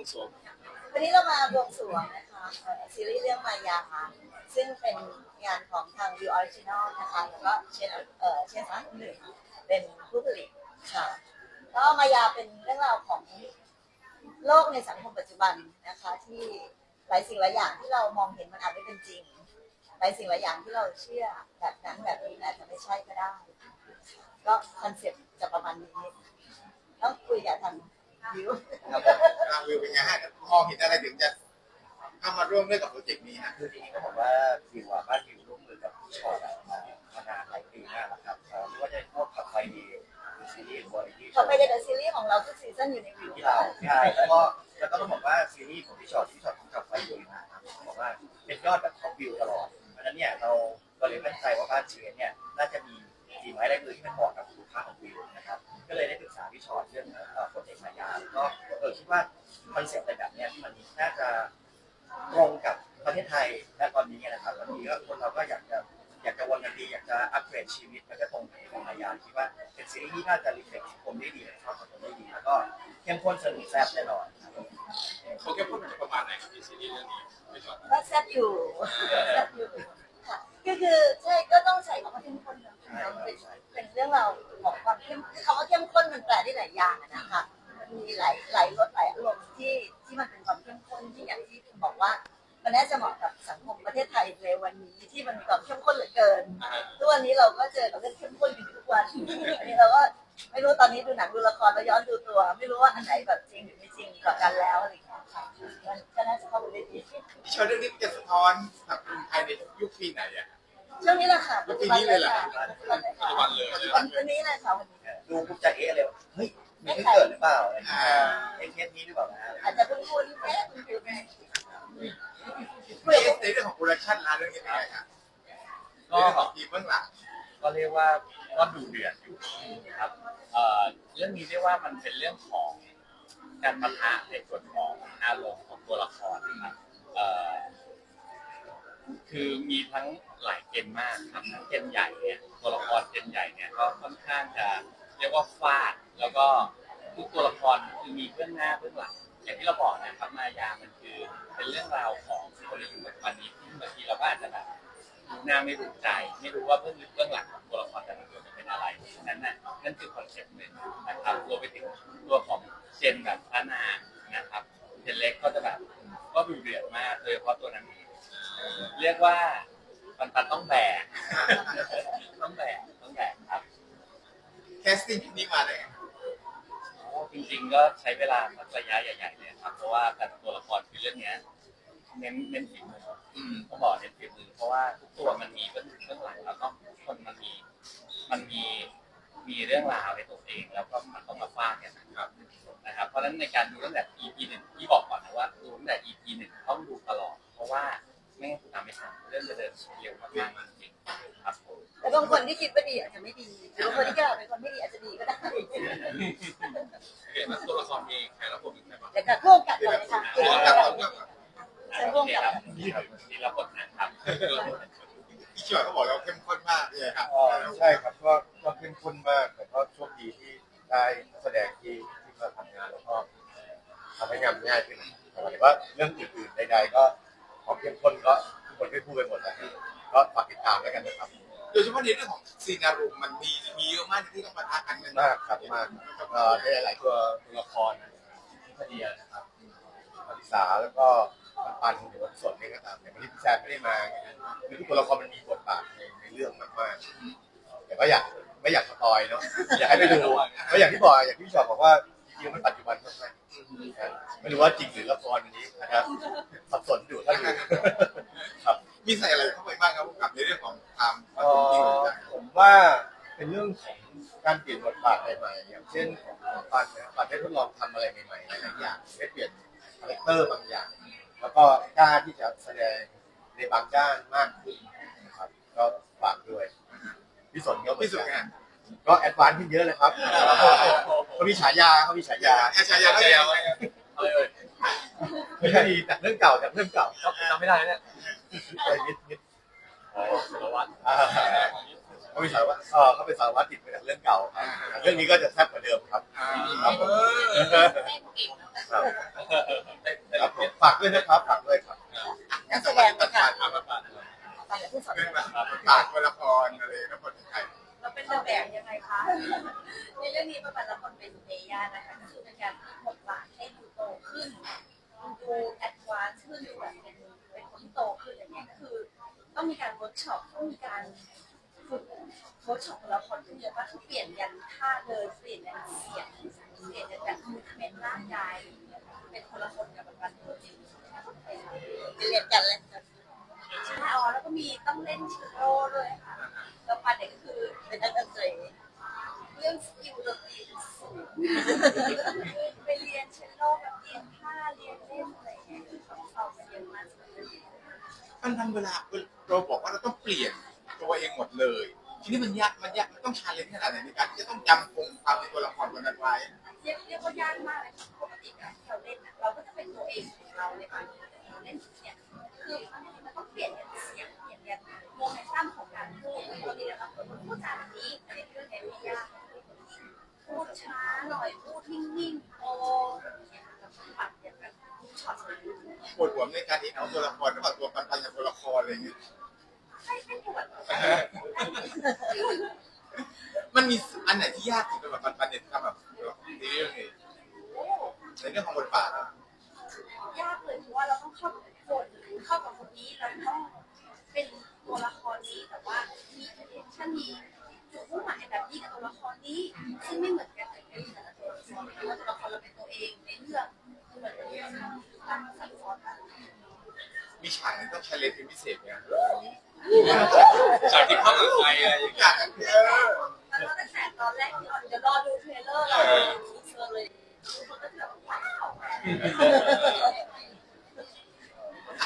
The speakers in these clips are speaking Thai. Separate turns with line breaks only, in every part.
วงสรวง
วันนี้เรามาบวงสรวงนะคะเอ่อซีรีส์เรื่องมายาค่ะ ซึ่งเป็นงานของทาง View Original นะคะ แล้วก็เชนเอ่อเชนสามหนึ่งเป็นผู้ผลิตค่ะ ก็มายาเป็นเรื่องราวของโลกในสังคมปัจจุบันนะคะ ที่หลายสิ่งหลายอย่างที่เรามองเห็นมันอาจไม่เป็นจริง หลายสิ่งหลายอย่างที่เราเชื่อแบบนั้นแบบนี้อาจจะไม่ใช่ก็ได้ ก็คอนเซ็ปต์จะประมาณนี้ ต้องคุยกับทาง วิว
ทางวิวเป็นไงฮะมองเห็นอะไรถึงจะเข้ามาร่วมด้วยกับโปรเจกต์นี้ฮะ
คือจริงๆก็บอกว่าวิวอะบ้านวิวร่วมมือกับพี่ชอตอะมานานหลายปีมากแล้วครับเอ่อไม่ว่าจะเป็นพวกขับไฟดีหรือซีรีส์วอร์ที่
ต่อไปเดอะซีรีส์ของเราทุกซีซั่นอยู่ในวิว
ที่เราใช่แล้วก็แล้วก็ต้องบอกว่าซีรีส์ของพี่ชอตที่ชอตของขับไฟดีนะครับบอกว่าเป็นยอดแบบท็อปวิวตลอดเพราะฉะนั้นเนี่ยเราเราเลยมั่นใจว่าบ้านเชนเนี่ย เข้มข้นสนุกแซ่บแน่นอนครับ
เขาแค่พูดมันจะประมาณไหนครับพี่ซีรีส์เรื่องนี้ไม่ชอบ
ก็แซ่บอยู่แซ่บอยู่ค่ะก็คือใช่ก็ต้องใช้คำว่าเข้มข้นนะเป็นเป็นเรื่องราวของความเข้มคือคำว่าเข้มข้นมันแปลได้หลายอย่างอะนะคะมันมีหลายหลายรสหลายอารมณ์ที่ที่มันเป็นความเข้มข้นที่อย่างที่คุณบอกว่า มันน่าจะเหมาะกับสังคมประเทศไทยในวันนี้ที่มันมีความเข้มข้นเหลือเกินทุกวันนี้เราก็เจอกับเรื่องเข้มข้นอยู่ทุกวันอันนี้เราก็ ไม่รู้ตอนนี้ดูหนังดูละครแล้วย้อนดูตัว ไม่รู้ว่าอันไหนแบบจริงหรือไม่จริงกว่ากันแล้วอะไรอย่างเงี้ยค่ะมันก็น่าจะเข้าไปได้ดี
พี่ชอยเรื่องนี้จะสะท้อนสังคมไทยในยุคปีไหนอะ
ช่วงนี้แหละค่ะ
แล้วปีนี้เลยเหรอ
ปัจจุบันเลย
วันวันนี้เลยค่ะวันนี้
ดูปุ๊บจะเอ๊ะเลยว่าเฮ้ยมีที่เกิดหรือเปล่าอะไรอย่างเงี้ยเอ๊ะเคสนี้หรือเปล่านะ
อาจจะเพิ่งพูดแค่คุณคือไง
ในเรื่องของโปรดักชั่นร้านเรื่องนี้เป็นไงครับใน
ก็
เรื่องของทีมเบื้องหลัง
ก็เรียกว่า ก็ดูเดือดอยู่นะครับเอ่อเรื่องนี้เรียกว่ามันเป็นเรื่องของการปะทะในส่วนของอารมณ์ของตัวละครนะครับเอ่อคือมีทั้งหลายเกณฑ์มากครับทั้งเกณฑ์ใหญ่เนี่ยตัวละครเกณฑ์ใหญ่เนี่ยก็ค่อนข้างจะเรียกว่าฟาด แล้วก็ทุกตัวละครคือมีเบื้องหน้าเบื้องหลังอย่างที่เราบอกนะครับมายามันคือเป็นเรื่องราวของคนในยุคปัจจุบันนี้ที่บางทีเราก็อาจจะแบบ รู้หน้าไม่รู้ใจ ไม่รู้ว่าเบื้องลึกเบื้องหลังของตัวละครแต่ละตัวจะเป็นอะไรนั่นน่ะนั่นคือคอนเซ็ปต์หนึ่งนะครับรวมไปถึงตัวของเจนแบบพระนางนะครับเจนเล็กก็จะแบบก็ดูเดือดมากโดยเฉพาะตัวนั้นเองเรียกว่าปันปันต้องแบกต้องแบกต้องแบกครับ
แคสติ้งนี้มาเลย
จริงๆก็ใช้เวลาสักระยะใหญ่ๆเลยครับเพราะว่าแต่ละตัวละครคือเรื่องเนี้ย เน้นเน้นฝีมือ
อืม
ต้องบอกเน้นฝีมือเพราะว่าทุกตัวมันมีเบื้องเบื้องหลังแล้วก็ทุกคนมันมี มันมีมีเรื่องราวในตัวเอง แล้วก็มันต้องมาฟาดกันนะครับนะครับ เพราะฉะนั้นในการดูตั้งแต่ EP หนึ่งที่บอกก่อนนะว่าดูตั้งแต่ EP หนึ่งต้องดูตลอด เพราะว่าไม่งั้นคุณตามไม่ทันเรื่องจะเดินเร็วมากๆจริงๆครับผม
แต่บางคนที่คิดว่าดีอาจจะไม่ดีหรือบางคนที่คิดว่าเป็นคนไม่ดีอาจจะดีก็ได้
เห็นว่าตัวละครมีใครรับผมเป็นใครบ้าง
เดี๋ยวกับร่วมกันก่อนเลยค่ะ
เดี๋ยวกลับก่อนกลับก่อน
เชิญร่วม
นี่
กัน
ครับนี่รับบทนะครับ
พี่ชอยก็บอกเราเข้มข้นมากเลยครับ
อ๋อใช่ครับก็ก็เข้มข้นมากแต่ก็โชคดีที่ได้นักแสดงที่ที่มาทำงานแล้วก็ทำให้งานง่ายขึ้นหมายถึงว่าเรื่องอื่นๆใดๆก็ความเข้มข้นก็ทุกคนได้พูดไปหมดแล้วก็ฝากติดตามแล้วกันนะครับ
โดยเฉพาะในเรื่องของซีนารุมมันมีมีเยอะมากที่ต้องปะทะกัน
มากครับมากเอ่อในหลายๆตัวตัวละครที่พเดียนะครับอลิสาแล้วก็ ปันปันหรือว่าสดนี่ก็ตามแต่วันนี้พี่แซมไม่ได้มาคือทุกตัวละครมันมีบทบาทในในเรื่องมากๆแต่ก็อยากไม่อยากสปอยเนาะอยากให้ไปดูก็อย่างที่บอกอย่างที่พี่ชอบบอกว่าจริงๆมันปัจจุบันมากๆไม่รู้ว่าจริงหรือละครวันนี้นะครับสับสนอยู่ถ้าดูครับ
มีใส่อะไรเข้าไปบ้างครับกับในเรื่องของความค
เอ่
วามจริง
อผมว่าเป็นเรื่องของการเปลี่ยนบทบาทใหม่ๆอย่างเช่นของปันเนี่ยปันได้ทดลองทำอะไรใหม่ๆหลายๆอย่างได้เปลี่ยนคาแรคเตอร์บางอย่าง แล้วก็กล้าที่จะแสดงในบางด้านมากขึ้นนะครับ ก็ฝากด้วยพี่สนก็เหมือ
พี่
น
สุด
กัน
ไง
ก็แอดวานซ์ขึ้นเยอะเลยครับเขามีฉายาเขามีฉายา
แอชายาแล้วยังไง
เอาเลย
ไม่ใช่จากเรื่องเก่าจากเรื่องเก่า
จำไม่ได้เนี่ย
ไปนิดนิด
สารวัตร
อ่าเขาเป็นสารวัตรเออเขาเป็นสารวัตรติดมาจากเรื่องเก่าครับเรื่องนี้ก็จะแซ่บกว่าเดิมครับ
อ่า
ครับผม
เออ
ครับด้วยนะครับฝากด้วยครับ
นักแสดง
ตัด
ค่ะ
ขาดถามมาปาด
ฟังจากที่สอน
เรื่องแบบปาดตัวละครอะไรแล้วคนไทย
เราเป็นนางแบบยังไงคะในเรื่องนี้ประมาณละครเป็นเมย่านะคะก็คือเป็นการพลิกบทบาทให้ดูโตขึ้นดูแอดวานซ์ขึ้นดูแบบเป็นเป็นคนที่โตขึ้นอย่างเงี้ยก็คือต้องมีการเวิร์กช็อปต้องมีการฝึกเวิร์กช็อปตัวละครขึ้นเยอะมากคือเปลี่ยนยันท่าเดินเปลี่ยนยันเสียงเปลี่ยนยันแบบมูทเมนต์ร่างกาย เป็นคนละคนกับปัจจุบันตัวจริง
เรียนกันเลย
ใช่อ๋อแล้วก็มีต้องเล่นชลโลด้วยค่ะแล้วปันเนี่ยก็คือ
เป็นนักดนตรี
เรื่องสกิลดนตรีสูงไปเรียนเชลโลแบบเรียนท่าเรียนเล่นอะไรอย่างเงี้ยคือเขาเอาไปเรียนมาสุดเลย
มันทำเวลาเราบอกว่าเราต้องเปลี่ยนตัวเองหมดเลย ทีนี้มันยากมันยากมันต้องชาเลนจ์ขนาดไหนในการที่จะต้องจำคงความในตัวละครตัวนั้นไว้
เรียกเรียกว่ายากมากเลยปกติอะที่เราเล่นอะเราก็จะเป็นตัวเองของเราในบางทีเราเล่นเนี่ยคือมันต้องเปลี่ยนอย่างเสียงเปลี่ยนอย่างโมเมนตัมของการพูดปกติเราเป็นคนพูดจาแบบนี้ในเรื่องนี้ไม่ยพูดช้าหน่อยพูดนิ่งๆโอ้อย่างเงี้ยแบบปรับอย่างแบบช็อตเลย
ปวดหัวในการที่เอาตัวละครระหว่างตัวปันปันกับตัวละครอะไรอย่างเงี้ย
ม่ไม่ปวด
มันมีอันไหนที่ยากที่สำหรับปันปันเนี่ยทำแบบในเรื่องนี้
โอ้
ในเรื่องของบทบาทอะ
ยากเลยเพราะว่าเราต้องเข้ากับคนเข้ากับคนนี้เราต้องเป็นตัวละครนี้แต่ว่ามีเทนชั่นมีจุดมุ่งหมายแบบนี้กับตัวละครนี้ซึ่งไม่เหมือนกันในแต่ละตัวละครเพราะว่าตัวละครเราเป็นตัวเองในเรื่องคือเหมือนเป็นเรื่องการซับซ้อนกัน
มีฉากไหนต้องชาเลนจ์เป็นพิเศษไหมครับ
จากที่เข้ากับใครอะไรอย่าง
ทุก
เงี้ย
อย่างเออ
แล้วก็ตั้งแต่ตอนแรกที่ออนจะรอดูเทรลเลอร์เราทีเซอร์เลยทุกคนก็จะแบบว้าว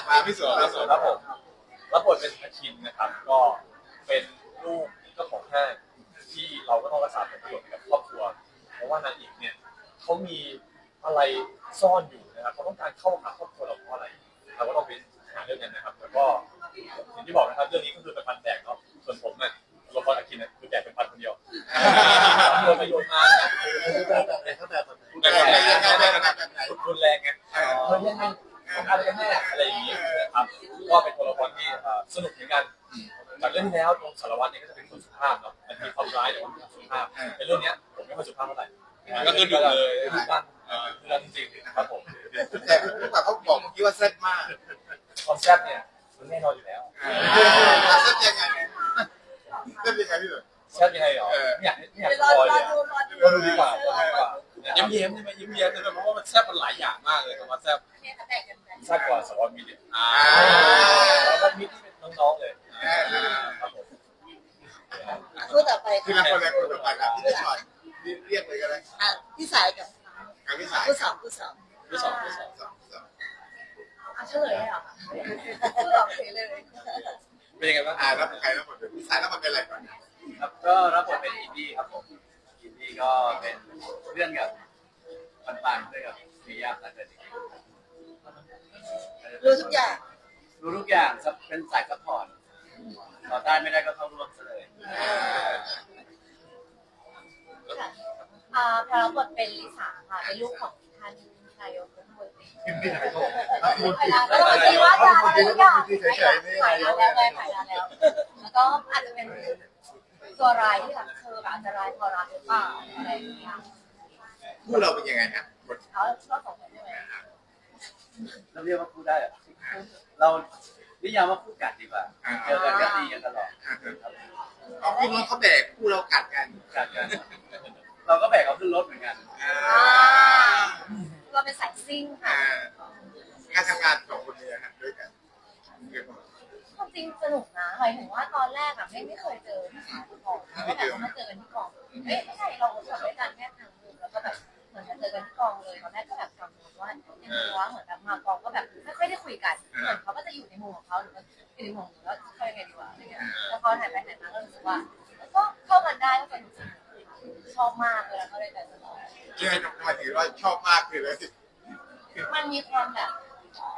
มาพิสูจน์เราสด
ครับผมรับบทเป็นอาคินนะครับ ก็เป็นลูกเจ้าของห้างที่เราก็ต้องรักษาผลประโยชน์กับครอบครัว เพราะว่านางเอกเนี่ยเขามีอะไรซ่อนอยู่นะครับเขาต้องการเข้าหาครอบครัวเราเพราะอะไรเราก็ต้องไปหาเรื่องนั้นนะครับแล้วก็ อย่างที่บอกนะครับเรื่องนี้ก็คือเป็นพันแดกเนาะส่วนผมเนี่ยตัวละครอาคินเนี่ยคือแดกเป็นพันคนเดียวโดนประโยชน์มานะ
แบบไหนเขาแบบไหน
แต่ยังไงยังไงยังไงยังไง
รุนแรงไงเออยังไงอะไรกันแน่อะไรอย่างนี้นะครับก็เป็นตัวละครที่เอ่อสนุกเหมือนกันจากเรื่องที่แล้วตรงสารวัตรเนี่ยก็จะเป็นคนสุภาพเนาะมันมีความร้ายแต่ว่ามีความสุภาพในเรื่องเนี้ยผมไม่ค่อยสุภาพเท่าไหร่
ก็คือดุเลย
ดุดันเออดุดันจริงๆครับผม
แต่พวกเราเขาบอกเมื่อกี้ว่าเซ็ตมาก
ความแซ่บเนี่ย มันแน่นอนอยู่แล้ว
เซฟยังไงเซฟยังไงพี่หนุ่ม
แซ่บยังไงเหรอไม่อยากไม่อยาก
ไป
ส
รอ
ปอยเล
ยดู
อะ
รอดู
รอดูดีกว่าราดูดีกว่านะค
ยิ้
รับ
มเย้มใช่ไหมยิ้มเย้มใช่ไหมเพราะว่ามันแซ่บมันหลายอย่างมากเลยคำว่าแซ่บ
เนี่ยแบ่งกันไป
แซ่บกว่าสารวัตรมีเดีย
อ่า
เป็นลิ
สา
ค่ะ
เป็นลู
กของท่านนายกรัฐมนตรี
พี่ไหนเขา
เวลาก็ต้องคิดว่าจะอะไรทุกอย่างถ่ายนานแล้วไงถ่ายนาแล้ว แล้วก็อาจจะเป็นตัวร้ายที่แบบเธอแบบอาจจะร้ายพอรักหรือเปล่าอะไรอย่างเงี้ย
คู่เราเป็นยังไงฮะบ
เขาชอบสองคนใช่ไหม
เราเรียกว่าพูดได้เหรอเรานิยามว่าพูดกัดดีกว่าเจอกันก็ตีกันตลอด
เอาคู่น้องเขาแบกคู่เรากัดกัน
กัดกัน เราก็แบกเขาขึ้นรถเหมือนกัน
อ่า
เราเป็นสายซิ่งค่ะ
การทำงานของคนนี้ฮะด้วยกัน
ความจริงสนุกนะหมายถึงว่าตอนแรกอะไม่ไม่เคยเจอพี่สาวก่อนแล้วก็แบบว่ามาเจอกันที่กองเอ้ยไม่ใช่เราทำด้วยกันแค่ครั้งหนึงแล้วก็แบบเหมือนจะเจอกันที่กองเลยตอนแรกก็แบบกังวลว่ายังไงวะเหมือนแบบมากองก็แบบไม่ค่อยได้คุยกันเหมือนเขาก็จะอยู่ในมุมของเขาหรือว่าอยู่ในมุมของเราแล้วเขายังไงดีวะอะไรเงี้ยแล้วพอถ่ายไปถ่ายมาก็รู้สึกว่าก็เข้ากันได้ก็สนุก ชอบมากเลยแล้วก็เลยแต่ตลอด
เรื่องทำไมถือว่าชอบมากคือเลย
มันมีความแบบ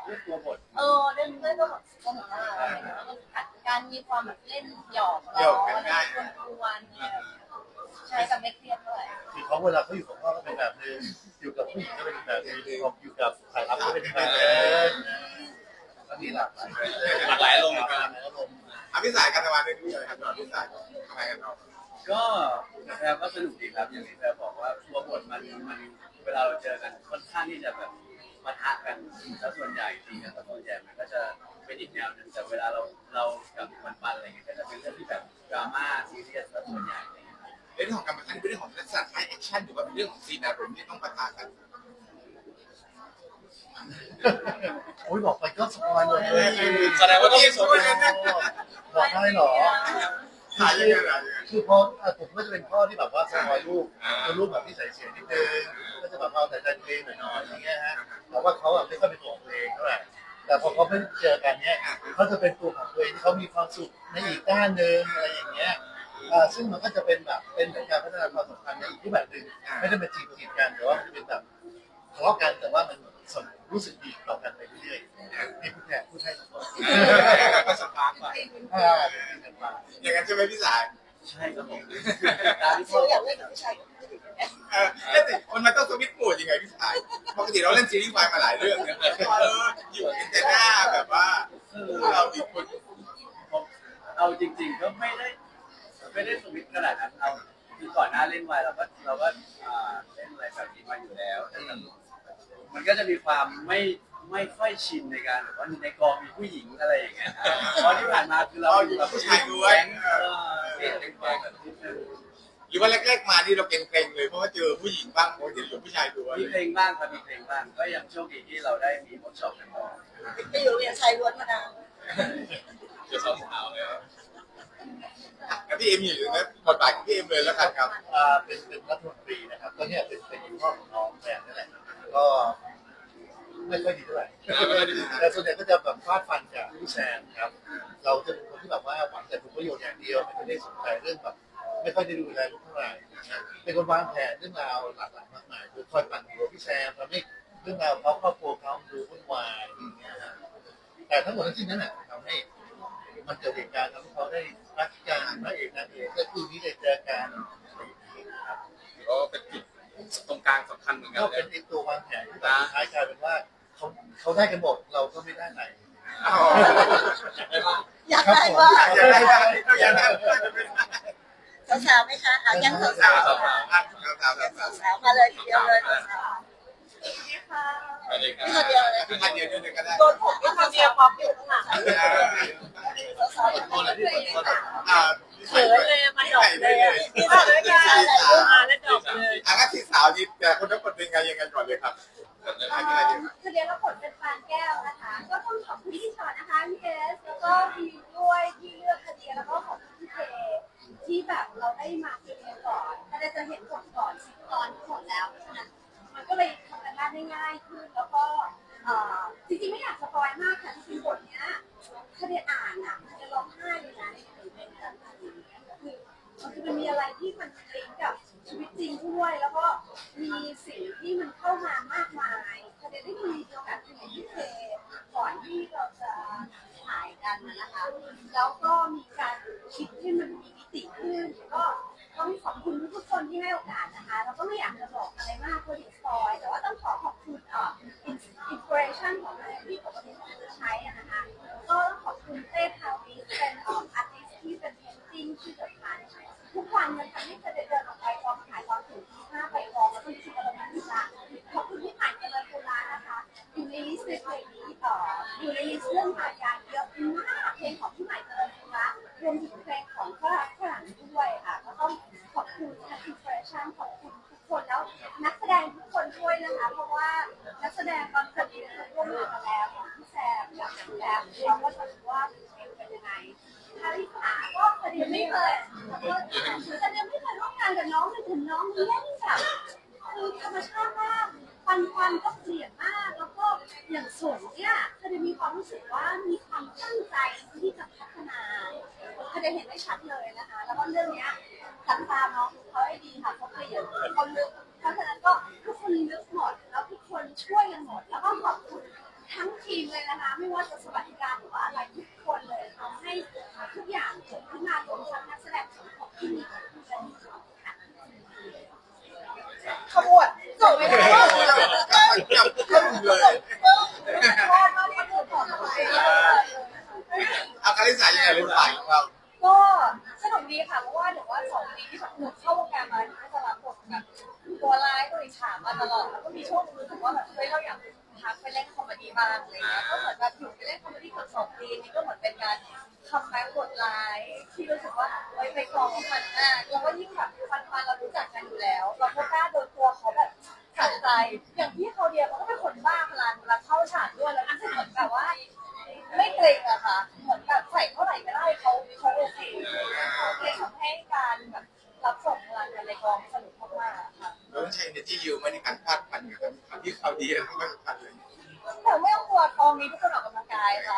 เรื่องตัวบท
เออเล่นเล่นก็แบบสนุกมากอะไรเงี้ยแล้วก็การมีความแบบเล่นหยอกล้ออะไรกวนๆเนี่ยใช้แต่ไม่เครียดเท่าไหร่
คือเขาเวลาเขาอยู่กับพ่อก็เป็นแบบนึงอยู่กับผู้หญิงก็เป็นแบบนึงอยู่กับสายลับก็เป็นแบบนึงมันมีหลากหลาย
หลากหลายอารมณ์เหมือนกัน
หลายอารมณ์
อะพี่สายการทำงานเรื่องนี้อะไรครับน้องพี่สายทำไมกันน้อง
ก็นะครับก็สนุกดีครับอย่างที่แพรบอกว่าตัวบทมันมันเวลาเราเจอกันค่อนข้างที่จะแบบปะทะกันแล้วส่วนใหญ่ตีกันแต่ส่วนใหญ่มันก็จะเป็นอีกแนวหนึงแต่เวลาเราเรากับมันปันอะไรเงี้ยก็จะเป็นเรื่องที่แบบดราม่าซีเรียสแล้วส่วนใหญ่อะไรเงี้ยครับ
เรื่องของการประทันเป็นเรื่องของลักษณะท้ายแอคชั่นหรือว่าเป็นเรื่องของซีนอารมณ์ที่ต้องปะทะกัน
โอ้ยบอกไปก็สปอยหมดเลย
แสดงว่าต้องมีส่วน
เลยนะ
บอกได้เหรอ
ถ่ายยังไงล่ะ
คือพออะผมก็จะเป็นพ่อที่แบบว่าสปอยลูกคือลูกแบบที่ใส่เสียนิดนึงก็จะแบบเอาแต่ใจตัวเองหน่อยๆอย่างเงี้ยฮะแต่ว่าเขาอะไม่ค่อยเป็นตัวของตัวเองเท่าไหร่แต่พอเขาไม่เจอกันเนี้ยเขาจะเป็นตัวของตัวเองที่เขามีความสุขในอีกด้านหนึ่งอะไรอย่างเงี้ยอ่าซึ่งมันก็จะเป็นแบบเป็นเหมือนการพัฒนาความสัมพันธ์ในอีกรูปแบบหนึ่งไม่ได้เป็นจีบจีบกันแต่ว่ามันเป็นแบบทะเลาะกันแต่ว่ามันสม รู้สึกดีต่อกันไปเรื่อยๆนี่พูดแทนพูดให้ทั้งหมด
ก็สปาร์กไป
อ่าเป็นกันไป
อย่างนั้นใช่ไหมพี่สาย
ใช่ครับผมตามที่
เธ
พ่อ
ออยาก
บ
เล่
อนก
กับผู้ชายกับผู้หญิงไหม
เออแล้วสิมันมันต้องสวิตช์โหมดยังไงพี่สายปกติเราเล่นซีรีส์วายมาหลายเรื่องนะเอออยู่กันแต่หน้าแบบว่าเราอีกคน
ผมเอาจริง ๆ ก็ไม่ได้ไม่ได้สวิตช์ขนาดนั้นเอาคือก่อนหน้าเล่นไวเราก็เราก็อ่าเล่นอะไรแบบนี้มาอยู่แล้วแต่ มันก็จะมีความไม่ไม่ค่อยชินในการแบบว่าในกองมีผู้หญิงอะไรอย่างเงี้ยนะเพราะที่ผ่านมาคือเราอยู่กับผู้ชายด้วยเออนี่เป็นกองแบบนิดนึง
หรือว่าแรกๆมานี่เราเกรงๆเลยเพราะว่าเจอผู้หญิงบ้างโอ้ยเดี๋ยวอยู่ผู้ชายด้วย
มีเพลงบ้างครับมีเพลงบ้างก็ยังโชคดีที่เราได้มีเวิร์กช็อปกันก่อน
ไปอยู่โรงเรียนชายล้วนมานาน
เดี๋ยวสาวๆเลย
แล้วพี่เอ็มอยู่ในบทบาทของพี่เอ็มเลยแล้วกันครับ
อ่าเป็นเป็นรัฐมนตรีนะครับก็เนี่ยเป็นเป็นพ่อของน้องแม่นั่นแหละก็ ไม่ค่อยดีเท่าไหร่แต่ส่วนใหญ่ก็จะแบบฟาดฟันกับผู้แซนครับ เราจะเป็นคนที่แบบว่าหวังแต่ผลประโยชน์อย่างเดียวไม่ได้สนใจเรื่องแบบไม่ค่อยได้ดูแลลูกเท่าไหร่นะเป็นคนวางแผนเรื่องราวหลากหลายมากมายคือคอยปั่นหัวพี่แซมทำให้เรื่องราวเขาครอบครัวเขาดูวุ่นวายอย่างเงี้ยฮะแต่ทั้งหมดทั้งสิ้นนั้นแหละทำให้มันเกิดเหตุการณ์ทำให้เขาได้รักกันพระเอกนางเอกและคู่นี้ได้เจอกัน
ก็เป็นจุดตรงกลางสำคัญเหมือนกัน
ก็
เล
เป็
ย
นไอ้ตัววางแผนที่แบบสุดท้ายกลายเป็นว่า เขาเขาได้กันหมดเราก็ไม่ได้ไหน
อยากได้ว่า
อยากได้บ้างอยากได้
สาวๆไหมคะเอายังสาว
สาว
ๆ
สาวสาวสาวสาวสาว
สาวๆมาเลยทีเดียวเลยสาว
สวัสดีค
ๆ
รั
นี่คนเดียวเลย
คือคันเดียวด้วยก็ได้
โดนผมที่คนเดียวป๊อปอยู่ข้างหลังสาวๆ
คนละที่คนละ
อ่า
เขินเลยมาดอกเลยมีสาวด้วยกันอะไรลูกมาแล้วดอกเลย
อะงั้นที่สาวนี่แต่คนทั้งหมดเป็นไงยังไงก่อนเลยครับเริ่มเลยครับที่ไหนดีครับ
คือเรียนรับบทเป็นฟานแก้วนะคะ ก็ต้องขอบคุณพี่ชอตนะคะพี่เอสแล้วก็พี่ด้วยที่เลือกคดีแล้วก็ขอบคุณพี่เจที่แบบเราได้มาเรียนก่อนถ้าได้จะเห็นผลก่อนตอนหมดแล้วเพราะฉะนั้นมันก็เลยทำกันบ้านได้ง่ายขึ้นแล้วก็เอ่อจริงๆไม่อยากสปอยมากค่ะจริงๆบทเนี้ย แสดงบางคน ของที่มีที่เป็นค่ะ
ขมวดจบไม่ได้
จับขึ้นเลย
พอดมากที่สุดของตัวเอง
ลิสายังไงบทบาทของเรา
ก็สนุกดีค่ะเพราะว่าหนูว่าสองปีที่แบบหนูเข้าวงการมาหนูก็จะรับบทแบบตัวร้ายตัวอิจฉามาตลอดแล้วก็มีช่วงนึงรู้สึกว่าแบบเฮ้ยเราอยากพักไปเล่นคอมเมดี้บ้างอะไรเงี้ยก็เหมือนแบบหยุดไปเล่นคอมเมดี้เกือบสองปีนี่ก็เหมือนเป็นการคัมแบ็กบทร้ายที่รู้สึกว่าเฮ้ยไปก องมันมากแล้วก็ยิ่งแบบฟันฟันๆเรารู้จักกันอยู่แล้ว เราก็กล้าโดนตัวเขาแบบขัดใจ อย่างพี่เขาเดียเขาก็เป็นคนบ้าพลังเวลาเข้าฉากด้วยแล้วรู้สึกเหมือนแบบว่า ไม่เกรงอะค่ะเหมือนแบบใส่เท่าไหร่ก็ได้เขาเขาโอเคเขาเลยทำให้การแบบรับส่งงานในกองสนุกมากๆอะค่ะ
เราต้องใช้ energy เยอะไหมในการพาดพันกับคำที่เขาดีแล้วไม่พันเลย
แต่ไม่ต้องกลัวกองนี้ทุกคนออกกำลังกายค่ะ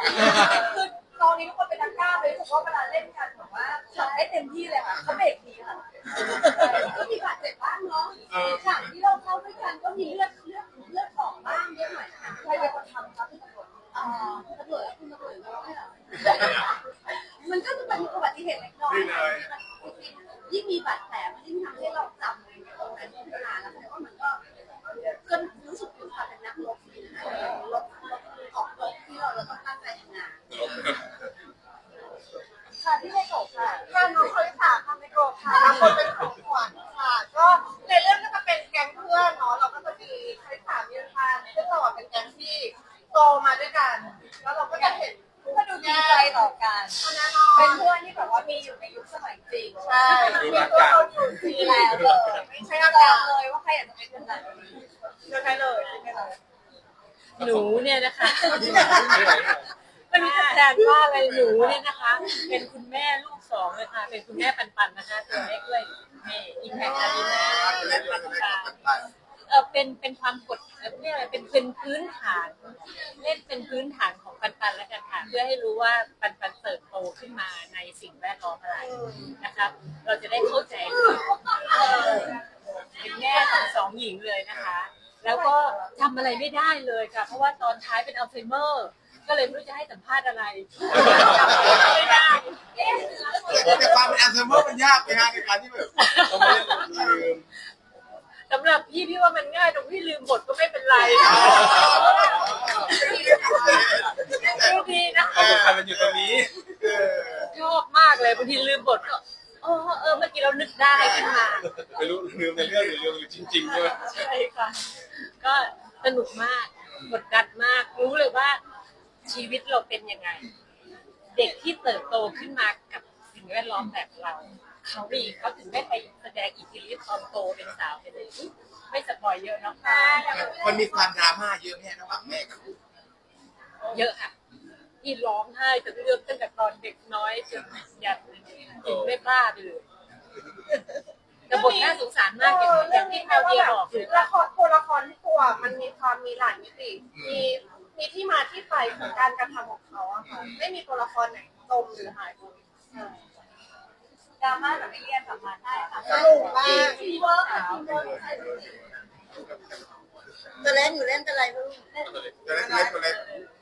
คือกองนี้ทุกคนเป็นนักกล้ามเลยรู้สึกว่าเวลาเล่นกันแบบว่า ทำได้เต็มที่เลยค่ะเขาเบรกดีค่ะก็มีบาดเจ็บบ้างเนาะ
เออ
ฉากที่เราเข้าด้วยกันก็มีเลือดเลือดเลือดออกบ้างเยอะหน่อยค่ะใครเป็นคนทำคะพี่ตำรวจอ่าตำรวจแล้วคุณตำรวจแล้วไม่เหรอ นะคะไม่รู้จะแทนว่าอะไร
หนูเนี่ยนะคะ เป็นคุณแม่ลูกสองเลยค่ะ เป็นคุณแม่ปันๆนะคะตัวเล็กด้วยนี่อิมแพคอารีนา
เล่นเล่นปัน
เออเป็นเป็นความกดเอ่อเรียกอะไรเป็นเป็นพื้นฐาน เล่นเป็นพื้นฐานของปันๆแล้วกันค่ะเพื่อให้รู้ว่าปันๆเติบโตขึ้นมาในสิ่งแวดล้อมอะไรนะครับ เราจะได้เข้าใจเออเป็นแม่ของสองหญิงเลยนะคะ แล้วก็ำอะไรไม่ได้เลยค่ะ เพราะว่าตอนท้ายเป็นอัลไซเมอร์ ก็เลยไม่รู้จะให้สัมภาษณ์อะไรจำอะไรไม่ได้
แต่ความเป็นอัลไซเมอร์มันยากไหมฮะในการที่แบบต้องมาเล่นลืม
สำหรับพี่พี่ว่ามันง่ายตรงที่ลืมบทก็ไม่เป็นไรดูดีนะ
ความสำคัญมันอยู่ตรงนี้
ชอบมากเลยบางทีลืมบทก็เออเออเมื่อกี้เรานึกได้ขึ้นมา
ไม่รู้ลืมในเรื่องหรือลืมจริงๆใช่ไหม
ใช่ค่ะ ก็ สนุกมากกดดันมาก รู้เลยว่าชีวิตเราเป็นยังไง เด็กที่เติบโตขึ้นมากับสิ่งแวดล้อมแบบเรา เขาดีเขาถึงได้ไปแสดงอิทธิฤทธิ์ตอนโตเป็นสาวไปเลยอุ๊ยไม่สปอยเยอะเนาะ
มันมีความดราม่าเยอะแม่ระหว่างแม่กับลูก
เยอะค่ะที่ร้องไห้จนเลือกตั้งแต่ตอนเด็กน้อยจนยันจนไม่พลาดเลย แต่บทน่าสงสารมากอย่างอย่างที่แพลวเดียบอกคือว่า
ละครตัวละครทุกตัวมันมีความมีหลายมิติ มีมีที่มาที่ไปของการกระทำของเขาอะค่ะไม่มีตัวละครไหนจมหรือหายไป
ดราม่าแบบไม่เรียนสามารถได้ค่ะ
สนุกมาก
ทีเวิร์กค่ะทีเวิร์ก
ตัวเล่นอยู่เล่นเป็นอะไรไม่รู้
ตัวเล็กตัวเล็กตัวเล็ก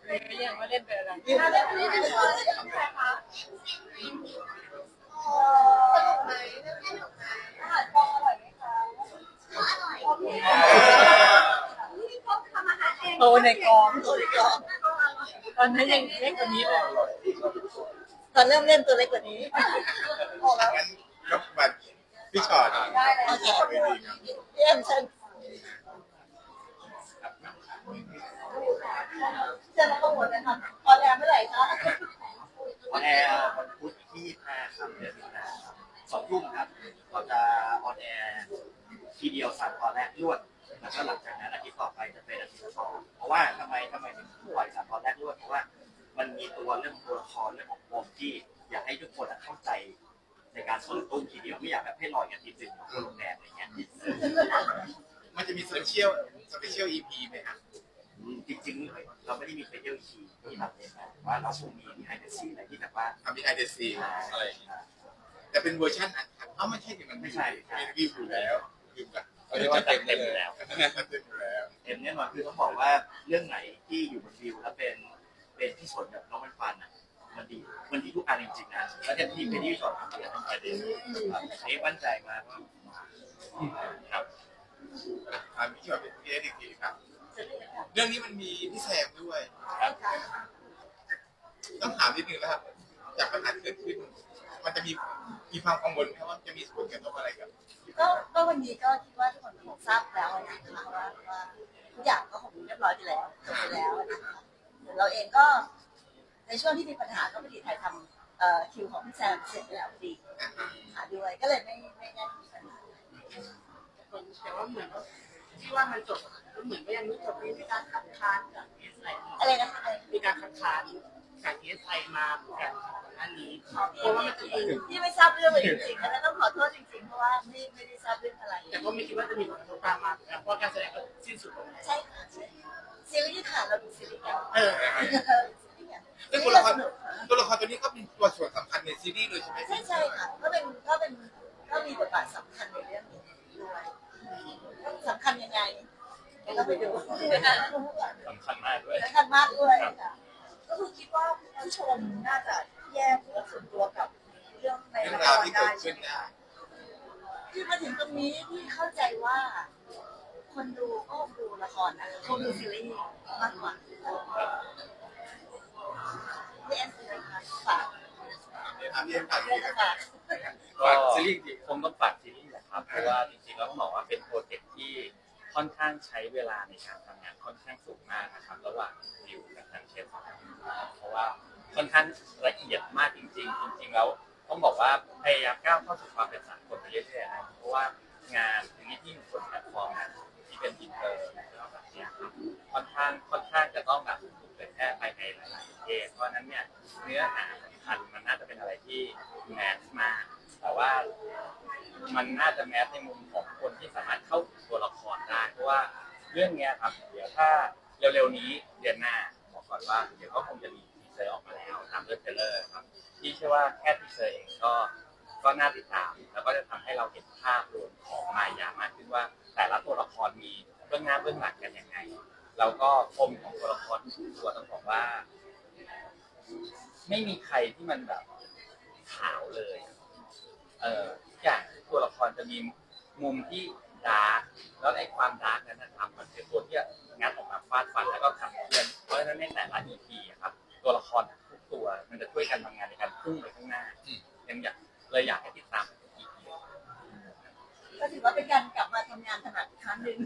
ไม่เรียกว่าเล่นเป็นอะไร
ถ้าเล่นนี่เป็นตัวเล่นใครคะ สนุกไหมสนุกไหม
อาหารกองอร่อยไหมคะ
อร่อย
โอเค
นี่เขาทำอาหารเอง
โตในกอง
ตัวเล็กกว่า
ตอนนั้นยังเล็กกว่านี้เลย
ตอนเริ่มเล่นตัวเล็กกว่านี้
งั้นก็บัตรพี่ชอต
ได้เลย
เยี่ยมฉันเจอมาโปรโมทนะคะออนแอร์เมื่อไหร่คะ
ออนแอร์วันพุธ ที่5ครับเดือนมีนาครับสองทุ่มครับ เราจะออนแอร์ทีเดียวสามตอนแรกรวด แล้วก็หลังจากนั้นอาทิตย์ต่อไปจะเป็นอาทิตย์ที่สองเพราะว่าทำไมทำไมถึงปล่อยสามตอนแรกรวด เพราะว่ามันมีตัวเรื่องตัวละครเรื่องของปมที่อยากให้ทุกคนอะเข้าใจในการเปิดต้นทีเดียวไม่อยากแบบให้ลอยกันทีหนึ่งของโรงแรมอะไรเงี้ย
มันจะมีสเปเชียลสเปเชียลอีพีไหมฮะ
อืม จริงๆเราไม่ได้มีเฟเจอร์คีที่ทำเองนะว่าเราคงมีมีไฮเดซีอะไรที่แบบว่า
ทำที่ไอเดซี
อะไรอย่างเงี้ย
แต่เป็นเวอร์ชันอันเอ้าไม่ใช่ดิมันไม่ใช่เป็นวิวอยู่แล้วลืมกัน
เขาเรียกว่าเต็มเต็มอยู่แล้ว
เต็มอยู่แล้ว
เอ็มแน่นอนคือต้องบอกว่าเรื่องไหนที่อยู่บนวิวแล้วเป็นเป็นที่สนแบบน้องมันฟันอะมันดีมันดีทุกอันจริงๆนะแล้วจะทีมเป็นที่สอนทำเดียวทั้งประเด็นครับอันนี้มั่นใจมากครับ
อ่าพี่ชอตเป็นพี่เอสอีกทีครับ เรื่องนี้มันมีพี่แซมด้วย ต้องถามนิดนึงนะครับ จากปัญหาที่เกิดขึ้น มันจะมีมีความกังวลไหมว่าจะมีผลกระทบอะไรกับ
ก็ก็วันนี้ก็คิดว่าทุกคนคงทราบแล้วนะคะว่าว่าทุกอย่างก็คงเรียบร้อยไปแล้วจบไปแล้วนะคะเราเองก็ในช่วงที่มีปัญหาก็พอดีถ่ายทำเอ่อคิวของพี่แซมเสร็จไปแล้วพอดีหาด้วยก็เลยไม่ไม่ได้มีปัญหา
แต่ว่าเหมือนว่าที่ว่ามันจบ เหมือนก็ยังไม่จบมีการคัดค้านจากเอสไอ
อะไรนะคะอะไร
มีการคัดค้านจากเอสไอมาเหมือนกันอันนี้เพราะว่ามันจะมี
ที่ไม่ทราบเรื่องเลยจริงๆแล้วต้องขอโทษจริงๆ เพราะว่าไม่ไม่ได้ทราบเรื่องอะไร
แต่ก็ไม่คิดว่าจะมีผลกระทบตามมาเพราะการแสดงก็สิ้นสุดลงแล้ว
ใช่ค่ะใช่ซีรีส์ค่ะเราดูซีรีส์กัน
เออ
ซึ่งตัวละครตัวละครตัวนี้ก็เป็นตัวส่วนสำคัญในซีรีส์เลยใช่ไหม
ใช่ใช่ค่ะก็เป็นก็เป็นก็มีบทบาทสำคัญในเรื่องนี้ด้วยสำคัญยังไง ไม่ต้องไปดู
สำคัญมากด้วย
สำคัญมากด้วยค่ะ
ก็คือคิดว่าผู้ชมน่าจะแยกเรื่องส่วนตัวกับเรื่องใน
เรื่อง
ละ
ราว
คร
ที่
ได้
เกิด
ใช่
ขึ้น
ไหม
ได้
คือมาถึงตรงนี้ที่เข้าใจว่า คนดูก็คงดูละครนะคงดูซีรีส์มากกว่าพี่แอนซีรีส์ค่ะฝาก
อะพี่เอ็มฝาก
เรื่อง
ด้วย
ค่ะ
ก็ซีรีส์จริงคงต้องฝากซีรีส์แหละครับ เพราะว่าจริงๆแล้วต้องบอกว่าเป็นโปรเจกต์ที่ ค่อนข้างใช้เวลาในการทำงานค่อนข้างสูงมากนะครับ ระหว่างดิวกับทางเชฟนะครับเพราะว่าค่อนข้างละเอียดมากจริง ๆ จริง ๆ แล้วต้องบอกว่าพยายามก้าวเข้าสู่ความเป็นสากลไปเรื่อยๆนะเพราะว่างานอย่างนี้ที่อยู่บนแพลตฟอร์มที่เป็นอินเตอร์นะครับแบบนี้ครับค่อนข้างค่อนข้างจะต้องแบบถูกเผยแพร่ไปในหลายๆประเทศเพราะฉะนั้นเนี่ยเนื้อหาสำคัญมันน่าจะเป็นอะไรที่แมสมากแต่ว่ามันน่าจะแมสในมุมของคน เรื่องเนี้ยครับ เดี๋ยวถ้าเร็วๆนี้เดือนหน้าบอกก่อนว่า เดี๋ยวก็คงจะมีทีเซอร์ออกมาแล้วตามเรื่องเทรลเลอร์ครับที่เชื่อว่าแค่ทีเซอร์เองก็ก็น่าติดตาม แล้วก็จะทำให้เราเห็นภาพรวมของมายามากขึ้นว่า แต่ละตัวละครมีเบื้องหน้าเบื้องหลังกันยังไงแล้วก็ปมของตัวละครทุกตัวต้องบอกว่า ไม่มีใครที่มันแบบขาวเลย เอ่อทุกอย่างตัวละครจะมีมุมที่ ดาร์กแล้วในความดาร์กนั้นนะครับมันเป็นตัวที่งานออกมาฟาดฟันแล้วก็ขับเคลื่อนเพราะฉะนั้นในแต่ละ EP อะครับตัวละครทุกตัวมันจะช่วยกันทำงานในการพุ่งไปข้างหน้ายังอยากเลยอยากให้ติดตามทุก EP
ก็ถือว่าเป็นการกลับมาทำงานถนัดอีกครั้งหนึ่ง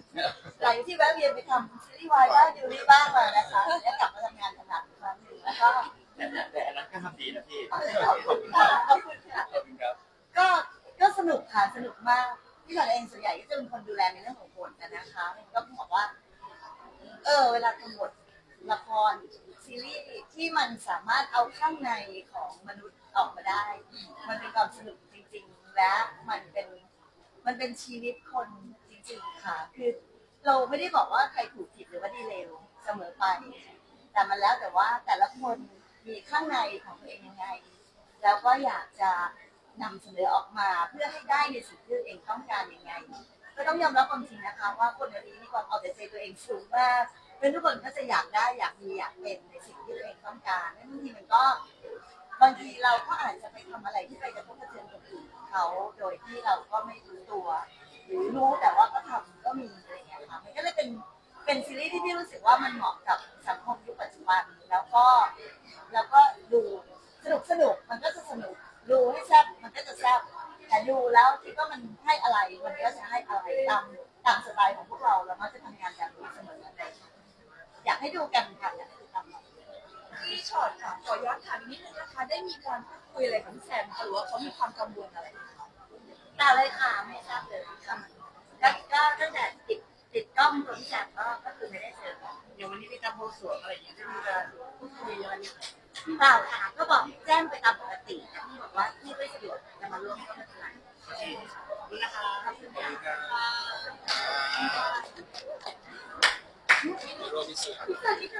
หลังที่แวะเวียนไปทำซีรีส์วายบ้างดูนี่บ้างมานะคะแล้วกลับมาทำงานถนัดอีกครั้งหนึ่งแล้วก็
แต่แต่อันนั้นก็ทำดีนะพี่
ขอบคุณค่ะขอบคุณค่ะ
ขอบคุณครับ
ก็ก็สนุกค่ะสนุกมาก พี่หลอดเองส่วนใหญ่ก็จะเป็นคนดูแลในเรื่องของบทกันนะคะก็บอกว่า เออ เวลาทำบทละครซีรีส์ที่มันสามารถเอาข้างในของมนุษย์ออกมาได้ มันเป็นความสนุกจริง ๆ และมันเป็นมันเป็นชีวิตคนจริง ๆ ค่ะ คือเราไม่ได้บอกว่าใครถูกผิดหรือว่าดีเลวเสมอไป แต่มันแล้วแต่ว่าแต่ละคนมีข้างในของตัวเองยังไง แล้วก็อยากจะ นำเสนอออกมาเพื่อให้ได้ในสิ่งที่ตัวเองต้องการยังไง ก็ต้องยอมรับความจริงนะคะ ว่าคนวันนี้มีความเอาแต่ใจตัวเองสูงมากเป็นทุกคนก็จะอยากได้อยากมีอยากเป็นในสิ่งที่ตัวเองต้องการและบางทีมันก็บางทีเราก็อาจจะไปทำอะไรที่ไปกระทบกระเทือนคนอื่นเขาโดยที่เราก็ไม่รู้ตัว หรือรู้แต่ว่าก็ทำก็มีอะไรอย่างเงี้ยค่ะมันก็เลยเป็นเป็นซีรีส์ที่พี่รู้สึกว่ามันเหมาะกับสังคมยุคปัจจุบัน แล้วก็แล้วก็ดูสนุกสนุกมันก็จะสนุก ดูให้แซ่บมันก็จะแซ่บแต่ดูแล้วคิดว่ามันให้อะไรมันก็จะให้อะไรตามตามสไตล์ของพวกเราเรามักจะทำงานแบบนี้เสมอเลยอยากให้ดูกันค่ะอยากให้ดูกัน
พี่ชอตค่ะขอย้อนถามนิดนึงนะคะ ได้มีการพูดคุยอะไรกับพี่แซมหรือว่าเขามีความกังวลอะไรไหมคะ
แต่เลยค่ะไม่ทราบเลยค่ะแล้วก็ตั้งแต่ติดติดกล้องตัวพี่แซมก็ก็คือไม่ได้เจอกัน
อย่างวันนี้มีการโพสต์สวนอะไรอย่างเงี้ยที่มีการพูดคุยอะไรเนี่ย
เปล่าค่ะก็บอกแจ้งไปตามปก ไม่สะดวกจะมาร่วมก็ไม่เป็นไร
ขอบคุณนะคะ
ขอบคุณค่ะ
โรบินสัน
สวัสดีค่ะ